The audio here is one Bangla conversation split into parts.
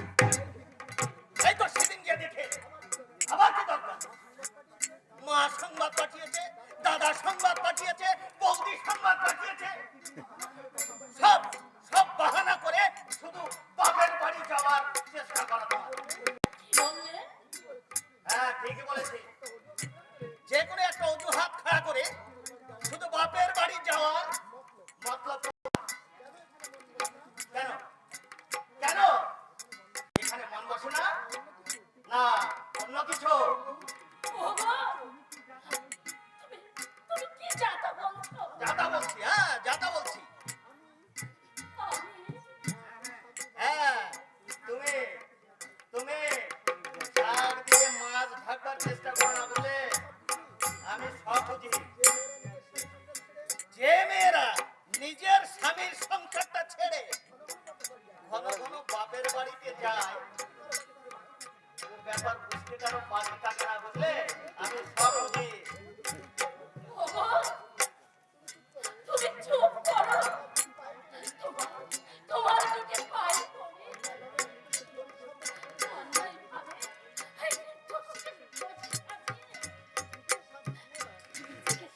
you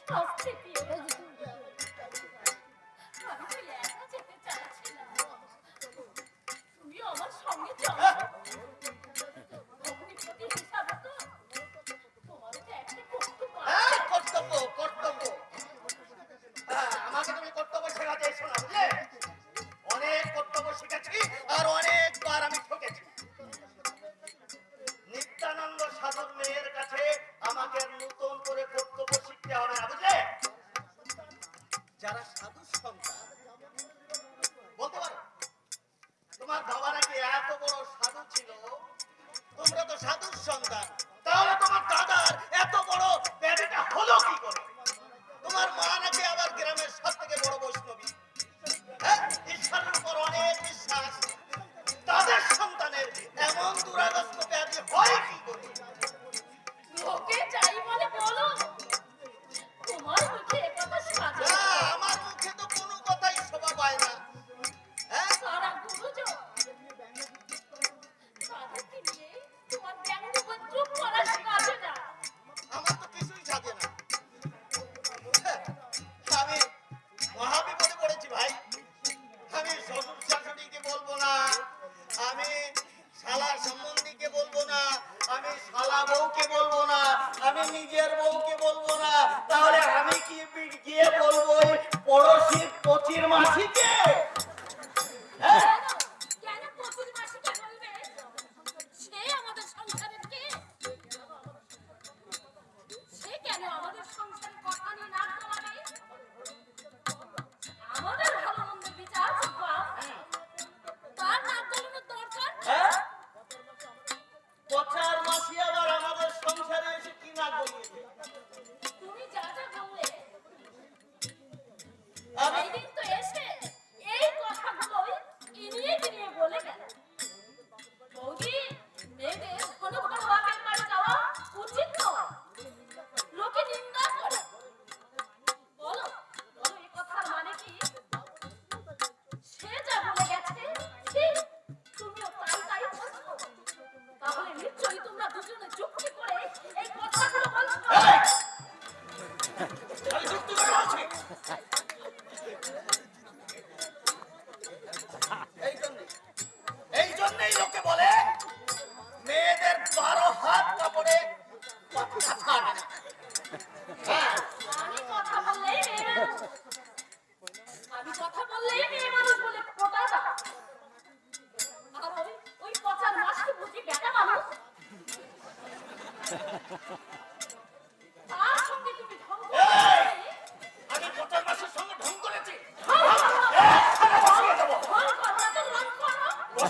আমার আমাকে তুমি কর্তব্য শেখাতে না বুঝলে অনেক কর্তব্য শিখেছি আর অনেকবার আমি ঠকেছি নিত্যানন্দ সাধক মেয়ের কাছে আমাকে নতুন করে হবে না, বুঝলে? যারা সাধু সন্তান, বলতে পারো, তোমার বাবা নাকি এত বড় সাধু ছিল? তোমরা তো সাধুর সন্তান। তাহলে তোমার দাদা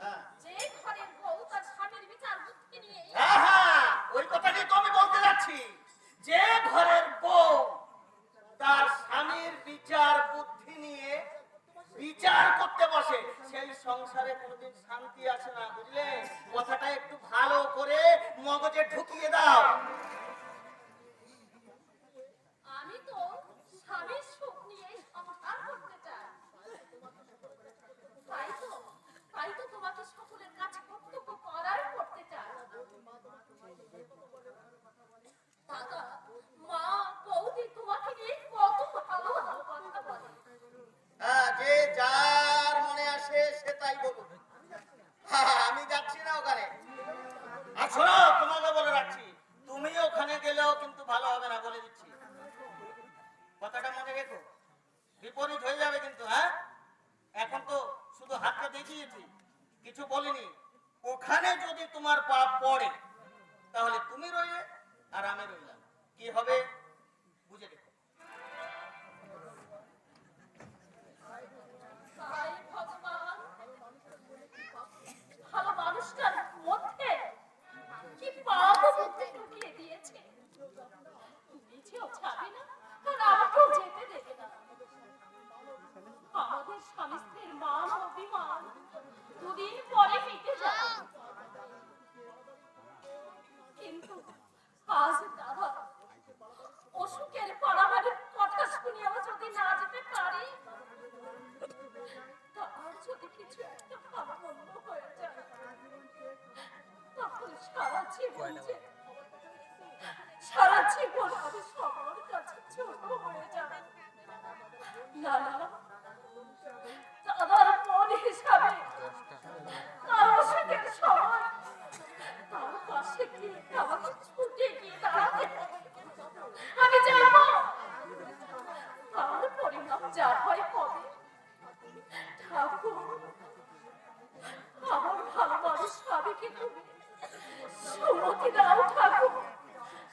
হ্যাঁ। যে ঘরের বউ তার স্বামীর তো হ্যাঁ, হ্যাঁ, আমি বলতে যাচ্ছি। যে ঘরের বউ তার স্বামীর বিচার বুদ্ধি নিয়ে বিচার করতে বসে সেই সংসারে কোনোদিন শান্তি বিপরীত হয়ে যাবে কিন্তু হ্যাঁ? এখন তো শুধু হাতটা দেখিয়েছি, কিছু বলিনি। ওখানে যদি তোমার পাপ পড়ে, তাহলে তুমি রইলে আর আমি রইলাম। কি হবে? জীবন সারা জীবন আমি সবার কাছে ছোট হয়ে না দাদার মন হিসাবে কারও সময় পাশে গিয়ে ছুটে গিয়ে দাঁড়াতে আমি পরিণাম যা হয় হবে। ঠাকুর, আমার ভালো মানুষ স্বামীকে তুমি সম্মতি দাও ঠাকুর।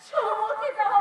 সম্মতি দাও